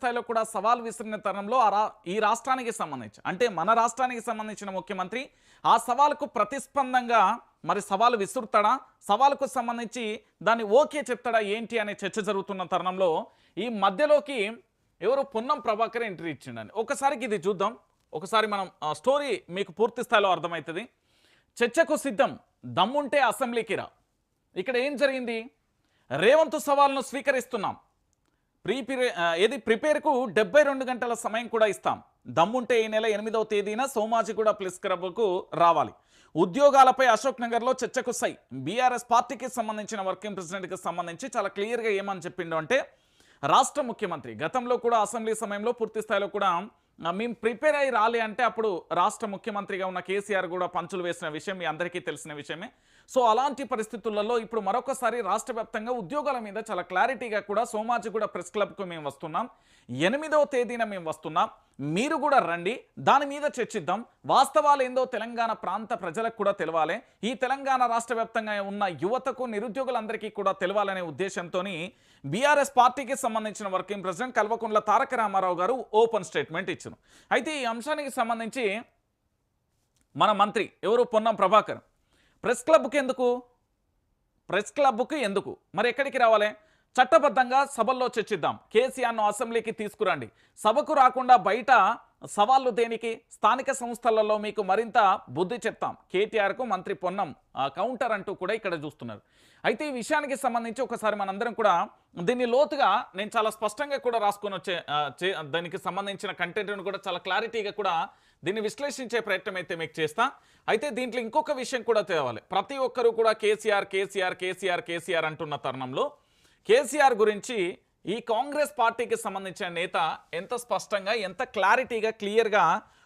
స్థాయిలో కూడా సవాల్ విసిరిన తరుణంలో ఈ రాష్ట్రానికి సంబంధించి అంటే మన రాష్ట్రానికి సంబంధించిన ముఖ్యమంత్రి ఆ సవాల్కు ప్రతిస్పందంగా మరి సవాలు విసురుతాడా? సవాలుకు సంబంధించి దాన్ని ఓకే చెప్తాడా? ఏంటి అనే చర్చ జరుగుతున్న తరుణంలో ఈ మధ్యలోకి ఎవరు పొన్నం ప్రభాకర్ ఎంట్రీ ఇచ్చిండని. ఒకసారికి ఇది చూద్దాం. ఒకసారి మనం ఆ స్టోరీ మీకు పూర్తి స్థాయిలో అర్థమవుతుంది. చర్చకు సిద్ధం. దమ్ముంటే అసెంబ్లీకి రా. ఇక్కడ ఏం జరిగింది? రేవంత్ సవాల్ను స్వీకరిస్తున్నాం. ప్రీపేర్ ఏది ప్రిపేర్కు డెబ్బై రెండు గంటల సమయం కూడా ఇస్తాం. దమ్ముంటే ఈ నెల ఎనిమిదవ తేదీన సోమాజిగూడ ప్లస్ క్లబ్కు రావాలి. ఉద్యోగాలపై అశోక్ నగర్లో చర్చకు సై. బీఆర్ఎస్ పార్టీకి సంబంధించిన వర్కింగ్ ప్రెసిడెంట్కి సంబంధించి చాలా క్లియర్గా ఏమని చెప్పిండు అంటే రాష్ట్ర ముఖ్యమంత్రి గతంలో కూడా అసెంబ్లీ సమయంలో పూర్తి స్థాయిలో కూడా మేము ప్రిపేర్ అయ్యి రాలి అంటే అప్పుడు రాష్ట్ర ముఖ్యమంత్రిగా ఉన్న కేసీఆర్ కూడా పంచులు వేసిన విషయం మీ అందరికీ తెలిసిన విషయమే. సో అలాంటి పరిస్థితులలో ఇప్పుడు మరొకసారి రాష్ట్ర వ్యాప్తంగా ఉద్యోగాల మీద చాలా క్లారిటీగా కూడా సోమాజిగూడ ప్రెస్ క్లబ్కు మేము వస్తున్నాం. ఎనిమిదవ తేదీన మేము వస్తున్నాం. మీరు కూడా రండి. దాని మీద చర్చిద్దాం. వాస్తవాలు ఏందో తెలంగాణ ప్రాంత ప్రజలకు కూడా తెలవాలి. ఈ తెలంగాణ రాష్ట్ర వ్యాప్తంగా ఉన్న యువతకు నిరుద్యోగులందరికీ కూడా తెలవాలనే ఉద్దేశంతో బీఆర్ఎస్ పార్టీకి సంబంధించిన working president Kalvakuntla Taraka Ramarao garu open statement ఇచ్చారు అయితే ఈ అంశానికి సంబంధించి మన మంత్రి ఎవరు? పొన్నం ప్రభాకర్. ప్రెస్ క్లబ్కి ఎందుకు? ప్రెస్ క్లబ్కు ఎందుకు? మరి ఎక్కడికి రావాలి? చట్టబద్ధంగా సభల్లో చర్చిద్దాం. కేసీఆర్ను అసెంబ్లీకి తీసుకురండి. సభకు రాకుండా బయట సవాళ్ళు దేనికి? స్థానిక సంస్థలలో మీకు మరింత బుద్ధి చెప్తాం. కేటీఆర్కు మంత్రి పొన్నం కౌంటర్ అంటూ కూడా ఇక్కడ చూస్తున్నారు. అయితే ఈ విషయానికి సంబంధించి ఒకసారి మనందరం కూడా దీన్ని లోతుగా నేను చాలా స్పష్టంగా కూడా రాసుకొని వచ్చే చే- దానికి సంబంధించిన కంటెంట్ను కూడా చాలా క్లారిటీగా కూడా దీన్ని విశ్లేషించే ప్రయత్నం అయితే మీకు చేస్తా. అయితే దీంట్లో ఇంకొక విషయం కూడా తేవాలి. ప్రతి ఒక్కరూ కూడా కేసీఆర్ కేసీఆర్ కేసీఆర్ కేసీఆర్ అంటున్న తరుణంలో కేసీఆర్ గురించి ఈ కాంగ్రెస్ పార్టీకి సంబంధించిన నేత ఎంత స్పష్టంగా ఎంత క్లారిటీగా క్లియర్గా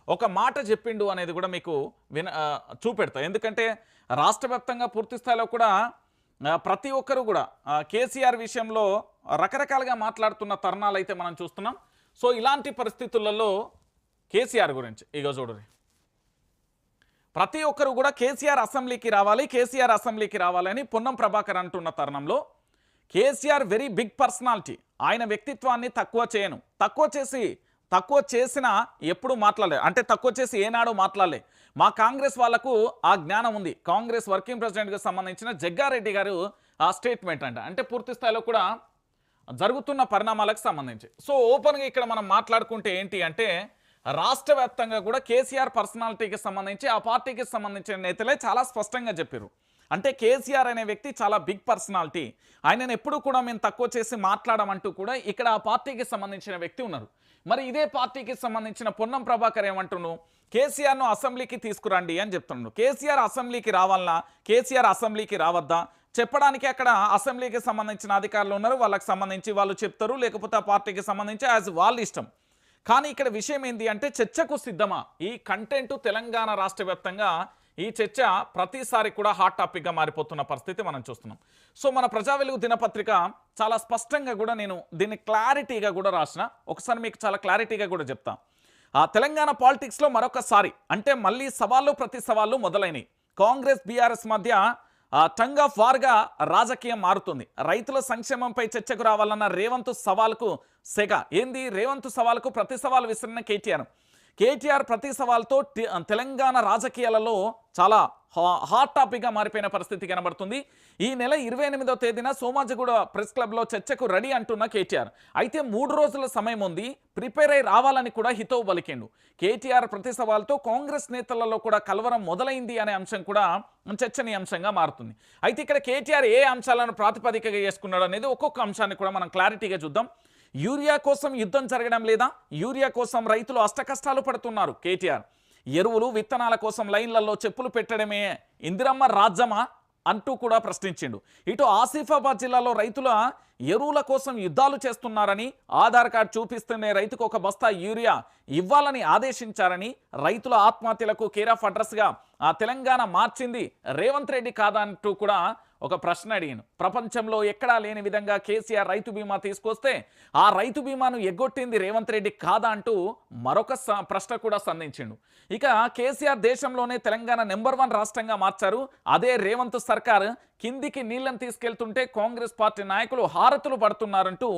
ఒక మాట చెప్పిండు అనేది కూడా మీకు విన చూపెడతా. ఎందుకంటే రాష్ట్ర వ్యాప్తంగా పూర్తి స్థాయిలో కూడా ప్రతి ఒక్కరు కూడా కేసీఆర్ విషయంలో రకరకాలుగా మాట్లాడుతున్న తరుణాలు అయితే మనం చూస్తున్నాం. సో ఇలాంటి పరిస్థితులలో కేసీఆర్ గురించి ఇక చూడండి ప్రతి ఒక్కరు కూడా కేసీఆర్ అసెంబ్లీకి రావాలి కేసీఆర్ అసెంబ్లీకి రావాలని పొన్నం ప్రభాకర్ అంటున్న తరుణంలో కేసీఆర్ వెరీ బిగ్ పర్సనాలిటీ. ఆయన వ్యక్తిత్వాన్ని తక్కువ చేయను. తక్కువ చేసి తక్కువ చేసిన ఎప్పుడు మాట్లాడలే. అంటే తక్కువ చేసి ఏనాడో మాట్లాడలే. మా కాంగ్రెస్ వాళ్ళకు ఆ జ్ఞానం ఉంది. కాంగ్రెస్ వర్కింగ్ ప్రెసిడెంట్కి సంబంధించిన జగ్గారెడ్డి గారు ఆ స్టేట్మెంట్ అంట. అంటే పూర్తి స్థాయిలో కూడా జరుగుతున్న పరిణామాలకు సంబంధించి. సో ఓపెన్గా ఇక్కడ మనం మాట్లాడుకుంటే ఏంటి అంటే రాష్ట్ర వ్యాప్తంగా కూడా కేసీఆర్ పర్సనాలిటీకి సంబంధించి ఆ పార్టీకి సంబంధించిన నేతలే చాలా స్పష్టంగా చెప్పారు అంటే కేసీఆర్ అనే వ్యక్తి చాలా బిగ్ పర్సనాలిటీ. ఆయనను ఎప్పుడు కూడా మేము తక్కువ చేసి మాట్లాడమంటూ కూడా ఇక్కడ ఆ పార్టీకి సంబంధించిన వ్యక్తి ఉన్నారు. మరి ఇదే పార్టీకి సంబంధించిన పొన్నం ప్రభాకర్ ఏమంటును కేసీఆర్ను అసెంబ్లీకి తీసుకురండి అని చెప్తున్నాడు. కేసీఆర్ అసెంబ్లీకి రావాలనా కేసీఆర్ అసెంబ్లీకి రావద్దా? చెప్పడానికి అక్కడ అసెంబ్లీకి సంబంధించిన అధికారులు ఉన్నారు. వాళ్ళకి సంబంధించి వాళ్ళు చెప్తారు. లేకపోతే ఆ పార్టీకి సంబంధించి యాజ్ వాళ్ళ ఇష్టం. కానీ ఇక్కడ విషయం ఏంటి అంటే చర్చకు సిద్ధమా? ఈ కంటెంట్ తెలంగాణ రాష్ట్ర వ్యాప్తంగా ఈ చర్చ ప్రతిసారి కూడా హాట్ టాపిక్గా మారిపోతున్న పరిస్థితి మనం చూస్తున్నాం. సో మన ప్రజా వెలుగు దినపత్రిక చాలా స్పష్టంగా కూడా నేను దీన్ని క్లారిటీగా కూడా రాసిన. ఒకసారి మీకు చాలా క్లారిటీగా కూడా చెప్తా. ఆ తెలంగాణ పాలిటిక్స్లో మరొకసారి అంటే మళ్ళీ సవాళ్ళు ప్రతి సవాళ్ళు మొదలైనవి కాంగ్రెస్ బీఆర్ఎస్ మధ్య టంగ్ ఆఫ్ వార్గా రాజకీయం మారుతుంది. రైతుల సంక్షేమంపై చర్చకు రావాలన్న రేవంత్ సవాల్కు సెగ. ఏంది? రేవంత్ సవాల్కు ప్రతి సవాల్ విసిరిన కేటీఆర్. కేటీఆర్ ప్రతి సవాల్తో తెలంగాణ రాజకీయాలలో చాలా హా- హాట్ టాపిక్గా మారిపోయిన పరిస్థితి కనబడుతుంది. ఈ నెల ఇరవై ఎనిమిదో తేదీన సోమాజిగూడ ప్రెస్ క్లబ్లో చర్చకు రెడీ అంటున్న కేటీఆర్. అయితే మూడు రోజుల సమయం ఉంది ప్రిపేర్ అయి రావాలని కూడా హితవు పలికిండు. కేటీఆర్ ప్రతి సవాల్తో కాంగ్రెస్ నేతలలో కూడా కలవరం మొదలైంది అనే అంశం కూడా చర్చనీయాంశంగా మారుతుంది. అయితే ఇక్కడ కేటీఆర్ ఏ అంశాలను ప్రాతిపదికగా చేసుకున్నాడు అనేది ఒక్కొక్క అంశాన్ని కూడా మనం క్లారిటీగా చూద్దాం. యూరియా కోసం యుద్ధం జరగడం లేదా? యూరియా కోసం రైతులు అష్టకష్టాలు పడుతున్నారు కేటీఆర్. ఎరువులు విత్తనాల కోసం లైన్లలో చెప్పులు పెట్టడమే ఇందిరమ్మ రాజ్యమా? అంటూ కూడా ప్రశ్నించిండు. ఇటు ఆసిఫాబాద్ జిల్లాలో రైతుల ఎరువుల కోసం యుద్ధాలు చేస్తున్నారని ఆధార్ కార్డు చూపిస్తూనే రైతుకు ఒక బస్తా యూరియా ఇవ్వాలని ఆదేశించారని రైతుల ఆత్మహత్యలకు కేర్ ఆఫ్ అడ్రస్గా ఆ తెలంగాణ మార్చింది రేవంత్ రెడ్డి కాదా అంటూ కూడా ఒక ప్రశ్న అడిగాను. ప్రపంచంలో ఎక్కడా లేని విధంగా కేసీఆర్ రైతు బీమా తీసుకొస్తే ఆ రైతు బీమాను ఎగ్గొట్టింది రేవంత్ రెడ్డి కాదా అంటూ మరొక స- ప్రశ్న కూడా సంధించిండు. ఇక కేసీఆర్ దేశంలోనే తెలంగాణ నెంబర్ వన్ రాష్ట్రంగా మార్చారు. అదే రేవంత్ సర్కార్ కిందికి నీళ్ళను తీసుకెళ్తుంటే కాంగ్రెస్ పార్టీ నాయకులు హారతులు పడుతున్నారంటూ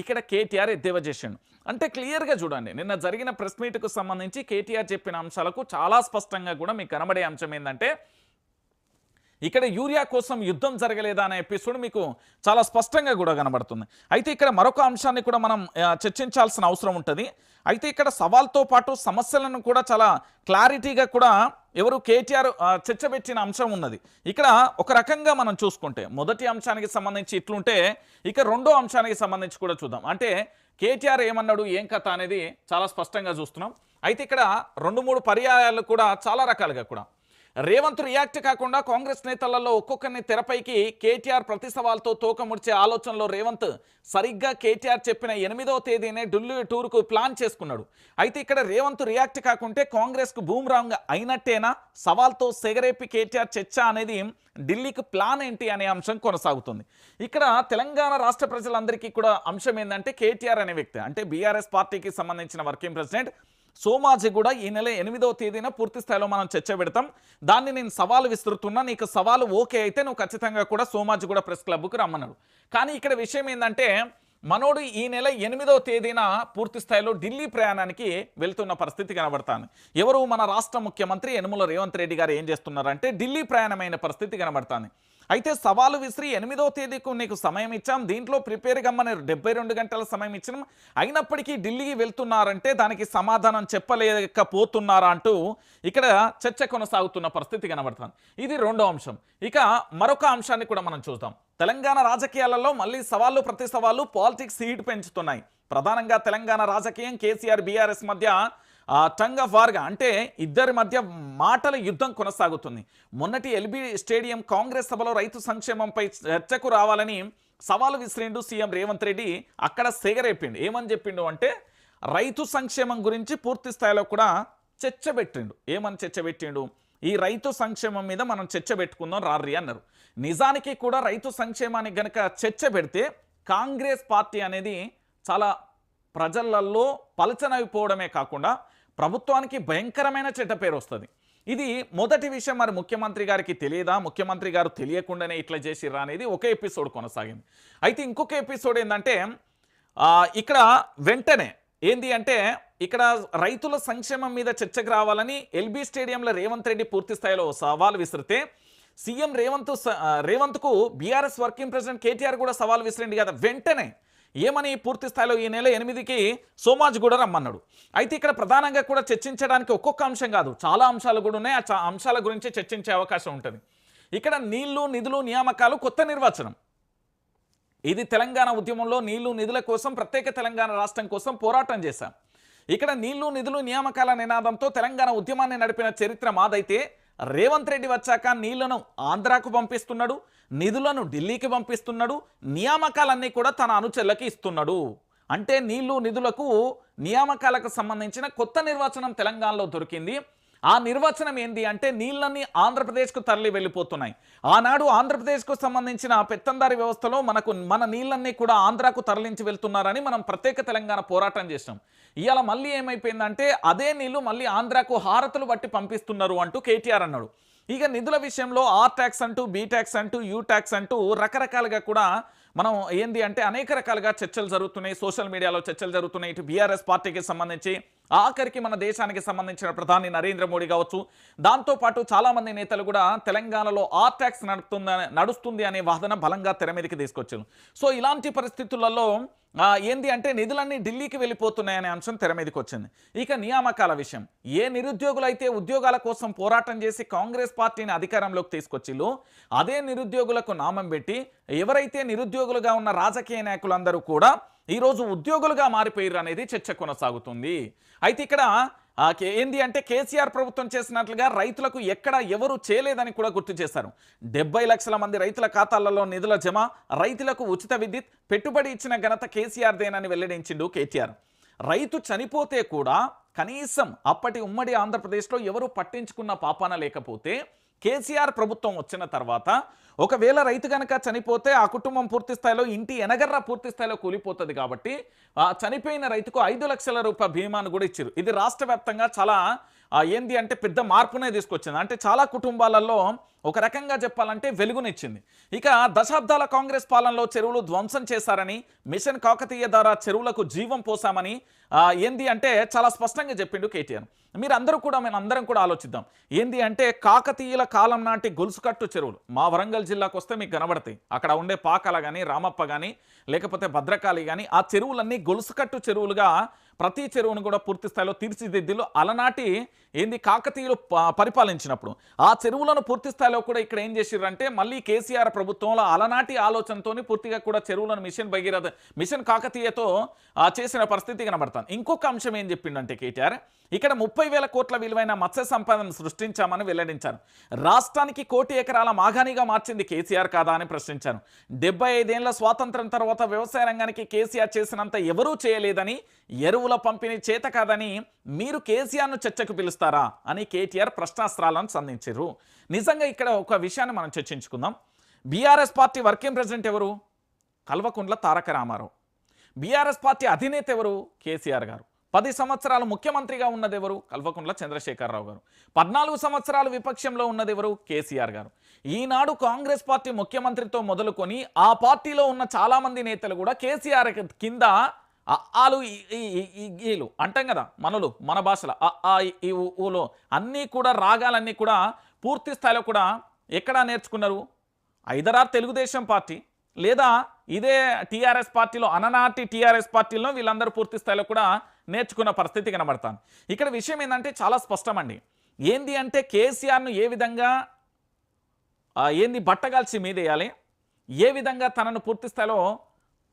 ఇక్కడ కేటీఆర్ ఎద్దేవా చేసిండు. అంటే క్లియర్గా చూడండి నిన్న జరిగిన ప్రెస్ మీట్కు సంబంధించి కేటీఆర్ చెప్పిన అంశాలకు చాలా స్పష్టంగా కూడా మీకు కనబడే అంశం ఏంటంటే ఇక్కడ యూరియా కోసం యుద్ధం జరగలేదా అనే ఎపిసోడ్ మీకు చాలా స్పష్టంగా కూడా కనబడుతుంది. అయితే ఇక్కడ మరొక అంశాన్ని కూడా మనం చర్చించాల్సిన అవసరం ఉంటుంది. అయితే ఇక్కడ సవాల్తో పాటు సమస్యలను కూడా చాలా క్లారిటీగా కూడా ఎవరు కేటీఆర్ చర్చబెట్టిన అంశం ఉన్నది. ఇక్కడ ఒక రకంగా మనం చూసుకుంటే మొదటి అంశానికి సంబంధించి ఇట్లుంటే ఇక రెండో అంశానికి సంబంధించి కూడా చూద్దాం. అంటే కేటీఆర్ ఏమన్నాడు ఏం కథ అనేది చాలా స్పష్టంగా చూస్తున్నాం. అయితే ఇక్కడ రెండు మూడు పర్యాయాలు కూడా చాలా రకాలుగా కూడా. రేవంత్ రియాక్ట్ కాకుండా కాంగ్రెస్ నేతలలో ఒక్కొక్కరిని తెరపైకి కేటీఆర్ ప్రతి సవాల్తో తోకముడిచే ఆలోచనలో రేవంత్ సరిగ్గా కేటీఆర్ చెప్పిన ఎనిమిదవ తేదీనే ఢిల్లీ టూర్కు ప్లాన్ చేసుకున్నాడు. అయితే ఇక్కడ రేవంత్ రియాక్ట్ కాకుంటే కాంగ్రెస్కు బూమ్రాంగ్ అయినట్టేనా? సవాల్తో సెగరేపి కేటీఆర్ చర్చ అనేది ఢిల్లీకి ప్లాన్ ఏంటి అనే అంశం కొనసాగుతుంది. ఇక్కడ తెలంగాణ రాష్ట్ర ప్రజలందరికీ కూడా అంశం ఏంటంటే కేటీఆర్ అనే వ్యక్తి అంటే బీఆర్ఎస్ పార్టీకి సంబంధించిన వర్కింగ్ ప్రెసిడెంట్ సోమాజి కూడా ఈ నెల ఎనిమిదవ తేదీన పూర్తి స్థాయిలో మనం చర్చ పెడతాం. దాన్ని నేను సవాలు విస్తురుతున్నా నీకు సవాలు ఓకే అయితే నువ్వు ఖచ్చితంగా కూడా సోమాజి కూడా ప్రెస్ క్లబ్కు రమ్మన్నాడు కానీ ఇక్కడ విషయం ఏంటంటే మనోడు ఈ నెల ఎనిమిదవ తేదీన పూర్తి స్థాయిలో ఢిల్లీ ప్రయాణానికి వెళ్తున్న పరిస్థితి కనబడతాను ఎవరు మన రాష్ట్ర ముఖ్యమంత్రి యనుమల రేవంత్ రెడ్డి గారు ఏం చేస్తున్నారంటే ఢిల్లీ ప్రయాణమైన పరిస్థితి కనబడతాను అయితే సవాలు విసిరి ఎనిమిదో తేదీకు నీకు సమయం ఇచ్చాం దీంట్లో ప్రిపేర్ కమ్మని డెబ్బై రెండు గంటల సమయం ఇచ్చినాం. అయినప్పటికీ ఢిల్లీకి వెళ్తున్నారంటే దానికి సమాధానం చెప్పలేకపోతున్నారా అంటూ ఇక్కడ చర్చ కొనసాగుతున్న పరిస్థితి కనబడుతుంది. ఇది రెండో అంశం. ఇక మరొక అంశాన్ని కూడా మనం చూద్దాం. తెలంగాణ రాజకీయాలలో మళ్ళీ సవాళ్ళు ప్రతి సవాళ్ళు పాలిటిక్స్ హీట్ పెంచుతున్నాయి. ప్రధానంగా తెలంగాణ రాజకీయం కేసీఆర్ బీఆర్ఎస్ మధ్య టంగ్ ఆఫ్ వార్గా అంటే ఇద్దరి మధ్య మాటల యుద్ధం కొనసాగుతుంది. మొన్నటి ఎల్బీ స్టేడియం కాంగ్రెస్ సభలో రైతు సంక్షేమంపై చర్చకు రావాలని సవాలు విసిరిండు సీఎం రేవంత్ రెడ్డి. అక్కడ సేగరేపిండు. ఏమని చెప్పిండు అంటే రైతు సంక్షేమం గురించి పూర్తి స్థాయిలో కూడా చర్చ పెట్టిండు. ఏమని చర్చ పెట్టిండు? ఈ రైతు సంక్షేమం మీద మనం చర్చ పెట్టుకుందాం రార్రి అన్నారు. నిజానికి కూడా రైతు సంక్షేమానికి గనక చర్చ పెడితే కాంగ్రెస్ పార్టీ అనేది చాలా ప్రజలల్లో పలచనైపోవడమే కాకుండా ప్రభుత్వానికి భయంకరమైన చెడ్డ పేరు వస్తుంది. ఇది మొదటి విషయం మరి ముఖ్యమంత్రి గారికి తెలియదా? ముఖ్యమంత్రి గారు తెలియకుండానే ఇట్లా చేసిర్రా అనేది ఒక ఎపిసోడ్ కొనసాగింది. అయితే ఇంకొక ఎపిసోడ్ ఏంటంటే ఇక్కడ వెంటనే ఏంది అంటే ఇక్కడ రైతుల సంక్షేమం మీద చర్చకు రావాలని ఎల్బీ స్టేడియంలో రేవంత్ రెడ్డి పూర్తి స్థాయిలో సవాల్ విసిరితే సీఎం రేవంత్ స- రేవంత్కు బీఆర్ఎస్ వర్కింగ్ ప్రెసిడెంట్ కేటీఆర్ కూడా సవాల్ విసిరింది కదా. వెంటనే ఏమని పూర్తి స్థాయిలో ఈ నెల ఎనిమిదికి సోమాజ్ కూడా రమ్మన్నాడు. అయితే ఇక్కడ ప్రధానంగా కూడా చర్చించడానికి ఒక్కొక్క అంశం కాదు. చాలా అంశాలు కూడా ఉన్నాయి. ఆ చా- అంశాల గురించి చర్చించే అవకాశం ఉంటుంది. ఇక్కడ నీళ్ళు నిధులు నియామకాలు కొత్త నిర్వచనం. ఇది తెలంగాణ ఉద్యమంలో నీళ్ళు నిధుల కోసం ప్రత్యేక తెలంగాణ రాష్ట్రం కోసం పోరాటం చేశాం. ఇక్కడ నీళ్ళు నిధులు నియామకాల నినాదంతో తెలంగాణ ఉద్యమాన్ని నడిపిన చరిత్ర మాదైతే రేవంత్ రెడ్డి వచ్చాక నీళ్ళను ఆంధ్రాకు పంపిస్తున్నాడు నిధులను ఢిల్లీకి పంపిస్తున్నాడు నియామకాలన్నీ కూడా తన అనుచరులకి ఇస్తున్నాడు. అంటే నీళ్ళు నిధులకు నియామకాలకు సంబంధించిన కొత్త నిర్వచనం తెలంగాణలో దొరికింది. ఆ నిర్వచనం ఏంటి అంటే నీళ్ళన్నీ ఆంధ్రప్రదేశ్కు తరలి వెళ్ళిపోతున్నాయి. ఆనాడు ఆంధ్రప్రదేశ్కు సంబంధించిన పెత్తందారి వ్యవస్థలో మనకు మన నీళ్ళన్నీ కూడా ఆంధ్రాకు తరలించి వెళ్తున్నారని మనం ప్రత్యేక తెలంగాణ పోరాటం చేసినాం ఇవాళ మళ్ళీ ఏమైపోయిందంటే అదే నీళ్ళు మళ్ళీ ఆంధ్రాకు హారతులు బట్టి పంపిస్తున్నారు అంటూ కేటీఆర్ అన్నాడు. ఇక నిధుల విషయంలో ఆర్ ట్యాక్స్ అంటూ బీ ట్యాక్స్ అంటూ యూ ట్యాక్స్ అంటూ రకరకాలుగా కూడా మనం ఏంది అంటే అనేక రకాలుగా చర్చలు జరుగుతున్నాయి. సోషల్ మీడియాలో చర్చలు జరుగుతున్నాయి. ఇటు బీఆర్ఎస్ పార్టీకి సంబంధించి ఆఖరికి మన దేశానికి సంబంధించిన ప్రధాని నరేంద్ర మోడీ కావచ్చు. దాంతోపాటు చాలామంది నేతలు కూడా తెలంగాణలో ఆర్ ట్యాక్స్ నడుస్తుంది నడుస్తుంది అనే వాదన బలంగా తెర మీదకి తీసుకొచ్చారు. సో ఇలాంటి పరిస్థితులలో ఏంది అంటే నిధులన్నీ ఢిల్లీకి వెళ్ళిపోతున్నాయనే అంశం తెర మీదకి వచ్చింది. ఇక నియామకాల విషయం. ఏ నిరుద్యోగులైతే ఉద్యోగాల కోసం పోరాటం చేసి కాంగ్రెస్ పార్టీని అధికారంలోకి తీసుకొచ్చిల్లో అదే నిరుద్యోగులకు నామం పెట్టి ఎవరైతే నిరుద్యోగులుగా ఉన్న రాజకీయ నాయకులందరూ కూడా ఈరోజు ఉద్యోగులుగా మారిపోయారు అనేది చర్చ కొనసాగుతుంది. అయితే ఇక్కడ ఏంది అంటే కేసీఆర్ ప్రభుత్వం చేసినట్లుగా రైతులకు ఎక్కడ ఎవరు చేయలేదని కూడా గుర్తు చేశారు. డెబ్బై లక్షల మంది రైతుల ఖాతాలలో నిధుల జమ రైతులకు ఉచిత విద్యుత్ పెట్టుబడి ఇచ్చిన ఘనత కేసీఆర్దేనని వెల్లడించిండు కేటీఆర్. రైతు చనిపోతే కూడా కనీసం అప్పటి ఉమ్మడి ఆంధ్రప్రదేశ్లో ఎవరు పట్టించుకున్న పాపాన లేకపోతే కేసీఆర్ ప్రభుత్వం వచ్చిన తర్వాత ఒకవేళ రైతు కనుక చనిపోతే ఆ కుటుంబం పూర్తి స్థాయిలో ఇంటి ఎనగర్ర పూర్తి స్థాయిలో కూలిపోతుంది కాబట్టి చనిపోయిన రైతుకు ఐదు లక్షల రూపాయల బీమాను కూడా ఇచ్చారు ఇది రాష్ట్ర చాలా ఏంది అంటే పెద్ద మార్పునే తీసుకొచ్చింది. అంటే చాలా కుటుంబాలలో ఒక రకంగా చెప్పాలంటే వెలుగునిచ్చింది. ఇక దశాబ్దాల కాంగ్రెస్ పాలనలో చెరువులు ధ్వంసం చేశారని మిషన్ కాకతీయ ద్వారా చెరువులకు జీవం పోసామని ఏంది అంటే చాలా స్పష్టంగా చెప్పిండు కేటీఆర్. మీరు అందరూ కూడా మేము అందరం కూడా ఆలోచిద్దాం. ఏంది అంటే కాకతీయుల కాలం నాటి గొలుసుకట్టు చెరువులు. మా వరంగల్ జిల్లాకు వస్తే మీకు కనబడతాయి. అక్కడ ఉండే పాకాల కానీ రామప్ప కానీ లేకపోతే భద్రకాళి కానీ ఆ చెరువులన్నీ గొలుసుకట్టు చెరువులుగా ప్రతి చెరువును కూడా పూర్తి స్థాయిలో తీర్చిదిద్దిలో అలనాటి ఏంది కాకతీయులు ప- పరిపాలించినప్పుడు ఆ చెరువులను పూర్తి స్థాయిలో కూడా ఇక్కడ ఏం చేసిర్రంటే మళ్ళీ కేసీఆర్ ప్రభుత్వంలో అలనాటి ఆలోచనతోని పూర్తిగా కూడా చెరువులను మిషన్ భగీరథ మిషన్ కాకతీయతో చేసిన పరిస్థితి మాట్లాడతాను. ఇంకొక అంశం ఏం చెప్పిండంటే కేటీఆర్ ఇక్కడ ముప్పై వేల కోట్ల విలువైన మత్స్య సంపదను సృష్టించామని వెల్లడించారు. రాష్ట్రానికి కోటి ఎకరాల మాగానిగా మార్చింది కేసీఆర్ కాదా అని ప్రశ్నించారు. డెబ్బై ఐదేళ్ళ స్వాతంత్రం తర్వాత వ్యవసాయ రంగానికి కేసీఆర్ చేసినంత ఎవరూ చేయలేదని ఎరువుల పంపిణీ చేత కాదని మీరు కేసీఆర్ను చర్చకు పిలుస్తారా అని కేటీఆర్ ప్రశ్నాస్త్రాలను సంధించారు. నిజంగా ఇక్కడ ఒక విషయాన్ని మనం చర్చించుకుందాం. బీఆర్ఎస్ పార్టీ వర్కింగ్ ప్రెసిడెంట్ ఎవరు? కల్వకుండ్ల తారక రామారావు. బీఆర్ఎస్ పార్టీ అధినేత ఎవరు? కేసీఆర్ గారు. పది సంవత్సరాలు ముఖ్యమంత్రిగా ఉన్నది ఎవరు కల్వకుంట్ల చంద్రశేఖరరావు గారు. పద్నాలుగు సంవత్సరాలు విపక్షంలో ఉన్నది ఎవరు కేసీఆర్ గారు. ఈనాడు కాంగ్రెస్ పార్టీ ముఖ్యమంత్రితో మొదలుకొని ఆ పార్టీలో ఉన్న చాలామంది నేతలు కూడా కేసీఆర్ కింద అ, ఆలు ఈలు అంటాం కదా మనలు మన భాషలో ఆ ఈ, ఊలో అన్నీ కూడా రాగాలన్నీ కూడా పూర్తి స్థాయిలో కూడా ఎక్కడ నేర్చుకున్నారు? ఐదరా తెలుగుదేశం పార్టీ లేదా ఇదే టీఆర్ఎస్ పార్టీలో అననాటి టీఆర్ఎస్ పార్టీలో వీళ్ళందరూ పూర్తి స్థాయిలో కూడా నేర్చుకున్న పరిస్థితి కనబడతాను ఇక్కడ విషయం ఏంటంటే చాలా స్పష్టమండి. ఏంది అంటే కేసీఆర్ను ఏ విధంగా ఏంది బట్టగాల్చి మీదేయాలి? ఏ విధంగా తనను పూర్తి స్థాయిలో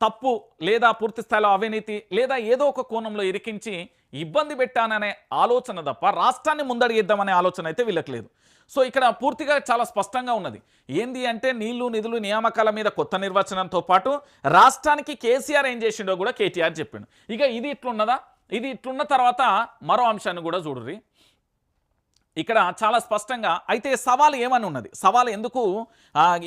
తప్పు లేదా పూర్తి స్థాయిలో అవినీతి లేదా ఏదో ఒక కోణంలో ఇరికించి ఇబ్బంది పెట్టాననే ఆలోచన తప్ప రాష్ట్రాన్ని ముందడిగిద్దామనే ఆలోచన అయితే వీళ్ళకి లేదు. సో ఇక్కడ పూర్తిగా చాలా స్పష్టంగా ఉన్నది. ఏంది అంటే నీళ్ళు నిధులు నియామకాల మీద కొత్త నిర్వచనంతో పాటు రాష్ట్రానికి కేసీఆర్ ఏం చేసిండో కూడా కేటీఆర్ చెప్పిండు. ఇక ఇది ఇట్లున్నదా? ఇది ఇట్లున్న తర్వాత మరో అంశాన్ని కూడా చూడుర్రి. ఇక్కడ చాలా స్పష్టంగా అయితే సవాల్ ఏమని ఉన్నది? సవాల్ ఎందుకు?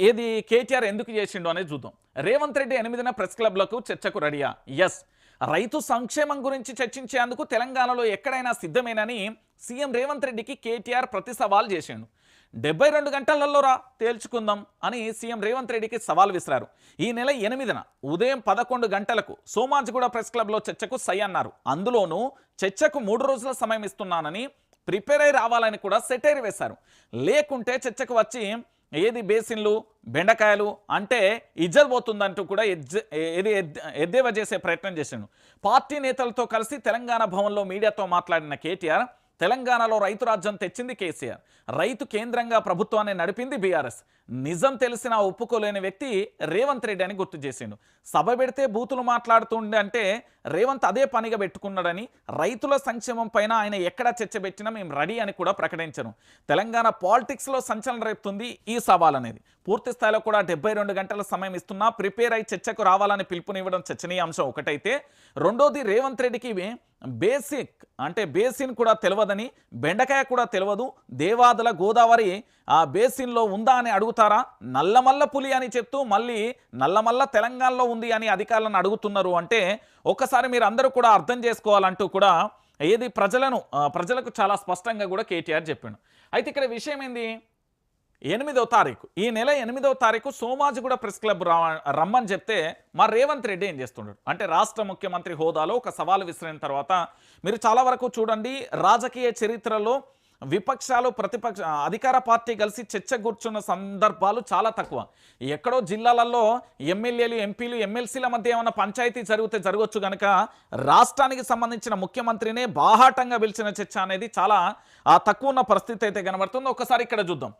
ఏది కేటీఆర్ ఎందుకు చేసిండో అనేది చూద్దాం. రేవంత్ రెడ్డి ఎనిమిదిన ప్రెస్ క్లబ్లకు చర్చకు రెడీయా? ఎస్ రైతు సంక్షేమం గురించి చర్చించేందుకు తెలంగాణలో ఎక్కడైనా సిద్ధమేనని సీఎం రేవంత్ రెడ్డికి కేటీఆర్ ప్రతి సవాల్ చేశాడు. డెబ్బై రెండు గంటలలో రా తేల్చుకుందాం అని సీఎం రేవంత్ రెడ్డికి సవాల్ విసిరారు. ఈ నెల ఎనిమిదిన ఉదయం పదకొండు గంటలకు సోమాజిగూడ ప్రెస్ క్లబ్లో చర్చకు సై అన్నారు. అందులోనూ చర్చకు మూడు రోజుల సమయం ఇస్తున్నానని ప్రిపేర్ అయి రావాలని కూడా సెటైర్ వేశారు. లేకుంటే చర్చకు వచ్చి ఏది బేసిన్లు బెండకాయలు అంటే ఇజ్జత్ పోతుందంటూ కూడా ఎజ్జ- ఏది ఎద్- ఎద్దేవా చేసే ప్రయత్నం చేశాను పార్టీ నేతలతో కలిసి తెలంగాణ భవన్లో మీడియాతో మాట్లాడిన కేటీఆర్ తెలంగాణలో రైతు రాజ్యం తెచ్చింది కేసీఆర్. రైతు కేంద్రంగా ప్రభుత్వాన్ని నడిపింది బీఆర్ఎస్. నిజం తెలిసినా ఒప్పుకోలేని వ్యక్తి రేవంత్ రెడ్డి అని గుర్తు చేసిండు. సభ పెడితే బూతులు మాట్లాడుతుండే అంటే రేవంత్ అదే పనిగా పెట్టుకున్నాడని రైతుల సంక్షేమం పైన ఆయన ఎక్కడ చర్చ పెట్టినా మేము రెడీ అని కూడా ప్రకటించను. తెలంగాణ పాలిటిక్స్లో సంచలనం రేపుతుంది ఈ సవాల్ అనేది పూర్తి స్థాయిలో కూడా డెబ్బై రెండు గంటల సమయం ఇస్తున్నా ప్రిపేర్ అయి చర్చకు రావాలని పిలుపునివ్వడం చర్చనీయాంశం ఒకటైతే రెండోది రేవంత్ రెడ్డికి బేసిక్ అంటే బేసిన్ కూడా తెలియదని బెండకాయ కూడా తెలియదు దేవాదుల గోదావరి ఆ బేసిన్లో ఉందా అని అడుగుతారా నల్లమల్ల పులి అని చెప్తూ మళ్ళీ నల్లమల్ల తెలంగాణలో ఉంది అని అధికారులను అడుగుతున్నారు అంటే ఒక్కసారి మీరు అందరూ కూడా అర్థం చేసుకోవాలంటూ కూడా ఏది ప్రజలను ప్రజలకు చాలా స్పష్టంగా కూడా కేటీఆర్ చెప్పిండు. అయితే ఇక్కడ విషయం ఏంది? ఎనిమిదో తారీఖు ఈ నెల ఎనిమిదవ తారీఖు సోమాజిగూడ ప్రెస్ క్లబ్ రా రమ్మని చెప్తే మా రేవంత్ రెడ్డి ఏం చేస్తున్నాడు అంటే రాష్ట్ర ముఖ్యమంత్రి హోదాలో ఒక సవాలు విసిరిన తర్వాత మీరు చాలా వరకు చూడండి రాజకీయ చరిత్రలో విపక్షాలు ప్రతిపక్ష అధికార పార్టీ కలిసి చర్చ కూర్చున్న సందర్భాలు చాలా తక్కువ. ఎక్కడో జిల్లాలలో ఎమ్మెల్యేలు ఎంపీలు ఎమ్మెల్సీల మధ్య ఏమైనా పంచాయతీ జరిగితే జరగవచ్చు కనుక రాష్ట్రానికి సంబంధించిన ముఖ్యమంత్రినే బాహాటంగా పిలిచిన చర్చ అనేది చాలా ఆ, తక్కువ ఉన్న పరిస్థితి అయితే కనబడుతుంది. ఒకసారి ఇక్కడ చూద్దాం.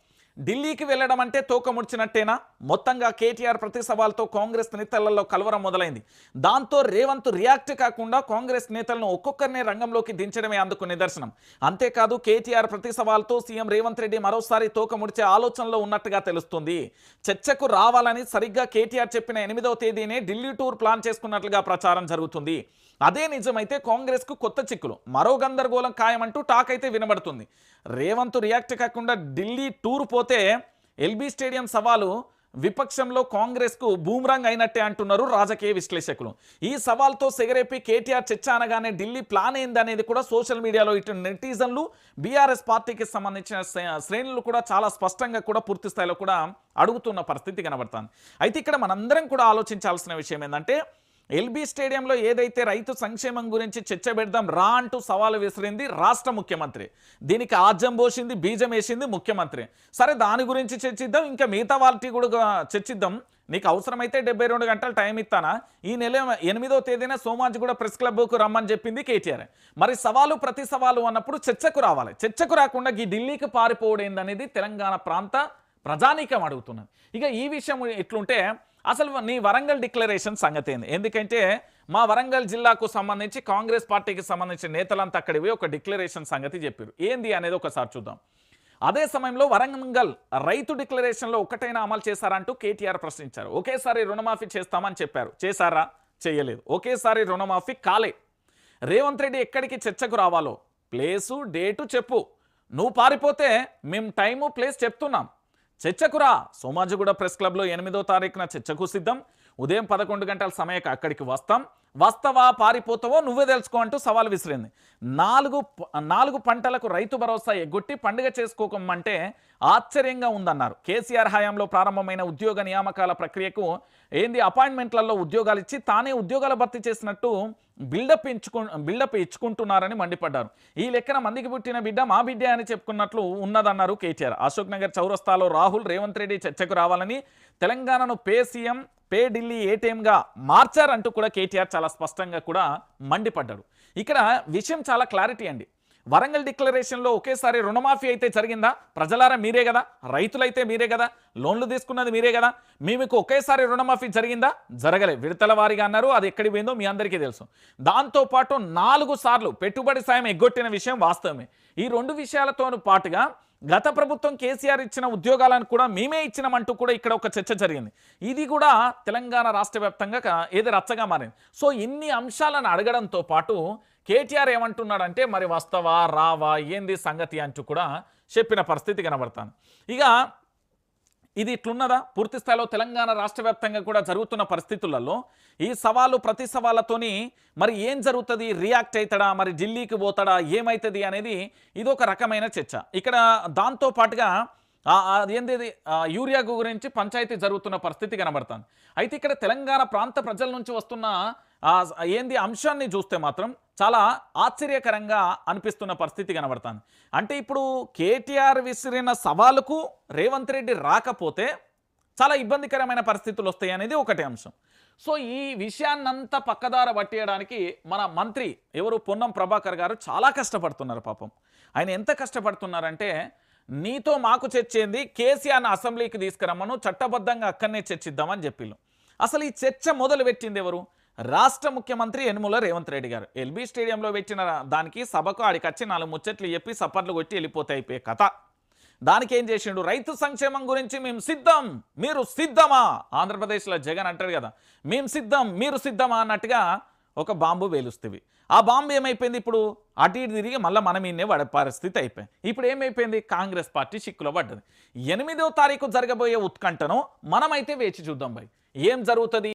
ఢిల్లీకి వెళ్ళడం అంటే తోక ముడిచినట్టేనా? మొత్తంగా కేటీఆర్ ప్రతి సవాల్తో కాంగ్రెస్ నేతలలో కలవరం మొదలైంది. దాంతో రేవంత్ రియాక్ట్ కాకుండా కాంగ్రెస్ నేతలను ఒక్కొక్కరినే రంగంలోకి దించడమే అందుకు నిదర్శనం. అంతేకాదు కేటీఆర్ ప్రతి సవాల్తో సీఎం రేవంత్ రెడ్డి మరోసారి తోక ముడిచే ఆలోచనలో ఉన్నట్టుగా తెలుస్తుంది. చర్చకు రావాలని సరిగ్గా కేటీఆర్ చెప్పిన ఎనిమిదవ తేదీనే ఢిల్లీ టూర్ ప్లాన్ చేసుకున్నట్లుగా ప్రచారం జరుగుతుంది. అదే నిజమైతే కాంగ్రెస్కు కొత్త చిక్కులు. మరో గందరగోళం ఖాయమంటూ టాక్ అయితే వినబడుతుంది. రేవంత్ రియాక్ట్ కాకుండా ఢిల్లీ టూర్ పోతే ఎల్బీ స్టేడియం సవాలు విపక్షంలో కాంగ్రెస్కు బూమ్రాంగ్ అయినట్టే అంటున్నారు రాజకీయ విశ్లేషకులు. ఈ సవాల్తో సెగరేపి కేటీఆర్ చర్చ అనగానే ఢిల్లీ ప్లాన్ ఏందనేది కూడా సోషల్ మీడియాలో ఇటు నెటిజన్లు బీఆర్ఎస్ పార్టీకి సంబంధించిన శ్రే- శ్రేణులు కూడా చాలా స్పష్టంగా కూడా పూర్తి స్థాయిలో కూడా అడుగుతున్న పరిస్థితి కనబడుతుంది. అయితే ఇక్కడ మనందరం కూడా ఆలోచించాల్సిన విషయం ఏంటంటే ఎల్బీ స్టేడియంలో ఏదైతే రైతు సంక్షేమం గురించి చర్చ పెడదాం రా అంటూ సవాలు విసిరింది రాష్ట్ర ముఖ్యమంత్రి. దీనికి ఆజ్యం పోసింది బీజం వేసింది ముఖ్యమంత్రి. సరే దాని గురించి చర్చిద్దాం ఇంకా మిగతా వాటి కూడా చర్చిద్దాం. నీకు అవసరమైతే డెబ్బై రెండు గంటలు టైం ఇస్తానా? ఈ నెల ఎనిమిదో తేదీన సోమాజిగూడ ప్రెస్ క్లబ్కు రమ్మని చెప్పింది కేటీఆర్. మరి సవాలు ప్రతి సవాలు అన్నప్పుడు చర్చకు రావాలి. చర్చకు రాకుండా ఈ ఢిల్లీకి పారిపోవడిందనేది తెలంగాణ ప్రాంత ప్రజానీకం అడుగుతున్నది. ఇక ఈ విషయం ఎట్లుంటే అసలు నీ వరంగల్ డిక్లరేషన్ సంగతి ఏంది? ఎందుకంటే మా వరంగల్ జిల్లాకు సంబంధించి కాంగ్రెస్ పార్టీకి సంబంధించిన నేతలంతా అక్కడివి ఒక డిక్లరేషన్ సంగతి చెప్పారు ఏంది అనేది ఒకసారి చూద్దాం. అదే సమయంలో వరంగల్ రైతు డిక్లరేషన్లో ఒకటైనా అమలు చేశారంటూ కేటీఆర్ ప్రశ్నించారు. ఒకేసారి రుణమాఫీ చేస్తామని చెప్పారు. చేశారా? చేయలేదు. ఒకేసారి రుణమాఫీ కాలే. రేవంత్ రెడ్డి ఎక్కడికి చర్చకు రావాలో? ప్లేసు డేటు చెప్పు. నువ్వు పారిపోతే మేము టైము ప్లేస్ చెప్తున్నాం. చర్చకురా సోమాజిగూడ ప్రెస్ క్లబ్లో ఎనిమిదో తారీఖున చర్చకు సిద్ధం. ఉదయం పదకొండు గంటల సమయక అక్కడికి వస్తాం. వస్తావా పారిపోతావో నువ్వే తెలుసుకో అంటూ సవాల్ విసిరింది. నాలుగు నాలుగు పంటలకు రైతు భరోసా ఎగ్గొట్టి పండుగ చేసుకోకమంటే ఆశ్చర్యంగా ఉందన్నారు. కేసీఆర్ హయాంలో ప్రారంభమైన ఉద్యోగ నియామకాల ప్రక్రియకు ఏంది అపాయింట్మెంట్లలో ఉద్యోగాలు ఇచ్చి తానే ఉద్యోగాలు భర్తీ చేసినట్టు బిల్డప్ ఇచ్చుకు బిల్డప్ ఇచ్చుకుంటున్నారని మండిపడ్డారు. ఈ లెక్కన మందికి పుట్టిన బిడ్డ మా బిడ్డ అని చెప్పుకున్నట్లు ఉన్నదన్నారు కేటీఆర్. అశోక్ నగర్ చౌరస్తాలో రాహుల్ రేవంత్ రెడ్డి చర్చకు రావాలని తెలంగాణను పే సీఎం పే ఢిల్లీ ఏటీఎంగా మార్చారంటూ కూడా కేటీఆర్ చాలా స్పష్టంగా కూడా మండిపడ్డాడు. ఇక్కడ విషయం చాలా క్లారిటీ అండి. వరంగల్ డిక్లరేషన్లో ఒకేసారి రుణమాఫీ అయితే జరిగిందా? ప్రజలారా మీరే కదా? రైతులైతే మీరే కదా? లోన్లు తీసుకున్నది మీరే కదా? మీకు ఒకేసారి రుణమాఫీ జరిగిందా? జరగలే. విడతల వారిగా అన్నారు. అది ఎక్కడికి పోయిందో మీ అందరికీ తెలుసు. దాంతోపాటు నాలుగు సార్లు పెట్టుబడి సాయం ఎగ్గొట్టిన విషయం వాస్తవమే. ఈ రెండు విషయాలతో పాటుగా గత ప్రభుత్వం కేసీఆర్ ఇచ్చిన ఉద్యోగాలను కూడా మేమే ఇచ్చినామంటూ కూడా ఇక్కడ ఒక చర్చ జరిగింది. ఇది కూడా తెలంగాణ రాష్ట్ర వ్యాప్తంగా ఏది రచ్చగా మారింది. సో ఇన్ని అంశాలను అడగడంతో పాటు కేటీఆర్ ఏమంటున్నాడంటే మరి వస్తావా? రావా? ఏంది సంగతి? అంటూ కూడా చెప్పిన పరిస్థితి కనబడతాను ఇక ఇది ఇట్లున్నదా? పూర్తి స్థాయిలో తెలంగాణ రాష్ట్ర వ్యాప్తంగా కూడా జరుగుతున్న పరిస్థితులలో ఈ సవాలు ప్రతి సవాళ్ళతోని మరి ఏం జరుగుతుంది? రియాక్ట్ అవుతాడా మరి ఢిల్లీకి పోతాడా? ఏమవుతుంది అనేది ఇది ఒక రకమైన చర్చ. ఇక్కడ దాంతో పాటుగా ఏంది యూరియా గురించి పంచాయతీ జరుగుతున్న పరిస్థితి కనబడుతుంది. అయితే ఇక్కడ తెలంగాణ ప్రాంత ప్రజల నుంచి వస్తున్న ఏంది? అంశాన్ని చూస్తే మాత్రం చాలా ఆశ్చర్యకరంగా అనిపిస్తున్న పరిస్థితి కనబడుతుంది. అంటే ఇప్పుడు కేటీఆర్ విసిరిన సవాలుకు రేవంత్ రెడ్డి రాకపోతే చాలా ఇబ్బందికరమైన పరిస్థితులు వస్తాయి అనేది ఒకటి అంశం. సో ఈ విషయాన్నంతా పక్కదార పట్టేయడానికి మన మంత్రి ఎవరు? పొన్నం ప్రభాకర్ గారు చాలా కష్టపడుతున్నారు పాపం. ఆయన ఎంత కష్టపడుతున్నారంటే నీతో మాకు చర్చేంది కేసీఆర్ను అసెంబ్లీకి తీసుకురమ్మను చట్టబద్ధంగా అక్కడనే చర్చిద్దామని చెప్పిళ్ళు. అసలు ఈ చర్చ మొదలు పెట్టింది ఎవరు? రాష్ట్ర ముఖ్యమంత్రి యనుమల రేవంత్ రెడ్డి గారు. ఎల్బీ స్టేడియంలో పెట్టిన దానికి సభకు ఆడికి వచ్చి నాలుగు ముచ్చట్లు చెప్పి సపర్లు కొట్టి వెళ్ళిపోతే అయిపోయే కథ. దానికి ఏం చేసిండు? రైతు సంక్షేమం గురించి మేము సిద్ధం మీరు సిద్ధమా? ఆంధ్రప్రదేశ్లో జగన్ అంటాడు కదా మేము సిద్ధం మీరు సిద్ధమా అన్నట్టుగా ఒక బాంబు వేలుస్తుంది. ఆ బాంబు ఏమైపోయింది ఇప్పుడు? అటు ఇటు తిరిగి మళ్ళీ మనం ఇన్నే పడే పరిస్థితి అయిపోయింది. ఇప్పుడు ఏమైపోయింది? కాంగ్రెస్ పార్టీ చిక్కులో పడ్డది. ఎనిమిదో తారీఖు జరగబోయే ఉత్కంఠను మనమైతే వేచి చూద్దాం భయ్ ఏం జరుగుతుంది?